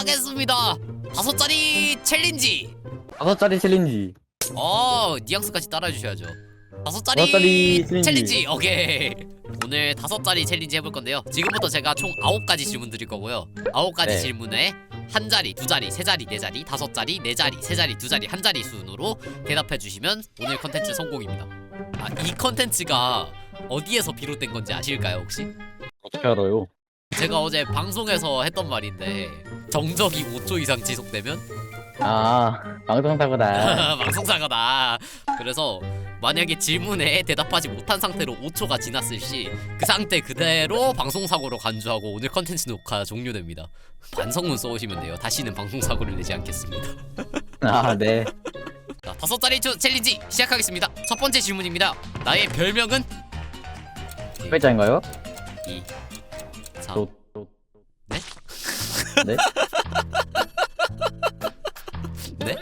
하겠습니다. 다섯 자리 챌린지. 다섯 자리 챌린지. 어, 뉘앙스까지 따라해 주셔야죠. 다섯 자리, 다섯 자리 챌린지. 챌린지. 오케이. 오늘 다섯 자리 챌린지 해볼 건데요. 지금부터 제가 총 아홉 가지 질문 드릴 거고요. 아홉 가지 네. 질문에 한 자리, 두 자리, 세 자리, 네 자리, 다섯 자리, 네 자리, 세 자리, 두 자리, 한 자리 순으로 대답해 주시면 오늘 컨텐츠 성공입니다. 아, 이 컨텐츠가 어디에서 비롯된 건지 아실까요, 혹시? 어떻게 알아요? 제가 어제 방송에서 했던 말인데 정적이 5초 이상 지속되면 아 방송 사고다. 방송사고다. 그래서 만약에 질문에 대답하지 못한 상태로 5초가 지났을 시 그 상태 그대로 방송사고로 간주하고 오늘 컨텐츠 녹화 종료됩니다. 반성문 써오시면 돼요. 다시는 방송사고를 내지 않겠습니다. 아 네. 자, 다섯 자리 초 챌린지 시작하겠습니다. 첫 번째 질문입니다. 나의 별명은 회장인가요? 2 3 또, 또. 네? 네? 네?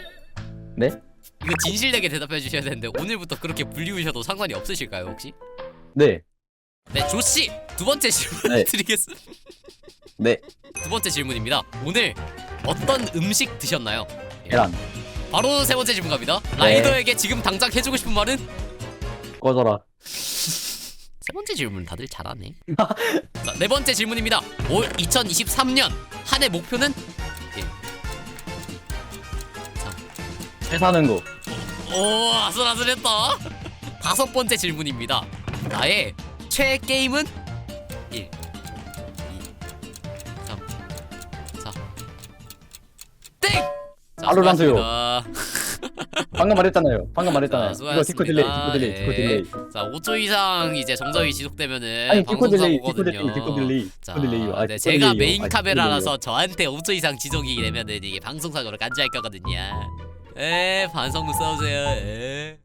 네? 이거 진실되게 대답해 주셔야 되는데 오늘부터 그렇게 불리우셔도 상관이 없으실까요 혹시? 네. 네 조씨 두 번째 질문 네. 드리겠습니다. 네. 두 번째 질문입니다. 오늘 어떤 음식 드셨나요? 예. 계란. 바로 세 번째 질문 갑니다. 네. 라이더에게 지금 당장 해주고 싶은 말은? 꺼져라. 세 번째 질문 다들 잘하네. 자, 네 번째 질문입니다. 올 2023년 한 해 목표는? 회 사는 거. 오 아슬아슬했다. 다섯 번째 질문입니다. 나의 최애 게임은 1, 2, 3, 4, 땡! 자, 바로란트요. 수고하셨습니다. 방금 말했잖아요. 방금 말했잖아요. 자, 이거 디코 딜레이, 디코 딜레이, 디코 예. 딜레이. 자 5초 이상 이제 정적이 지속되면은 아니 디코 딜레이, 디코. 딜레이, 디코 딜레이, 자, 디코 딜레이요. 아, 네, 디코 제가 딜레이요. 메인 아, 디코 카메라라서 저한테 5초 이상 지속이 되면은 이게 방송 사고로 간주할 거거든요. 에 반성문 써주세요. 에.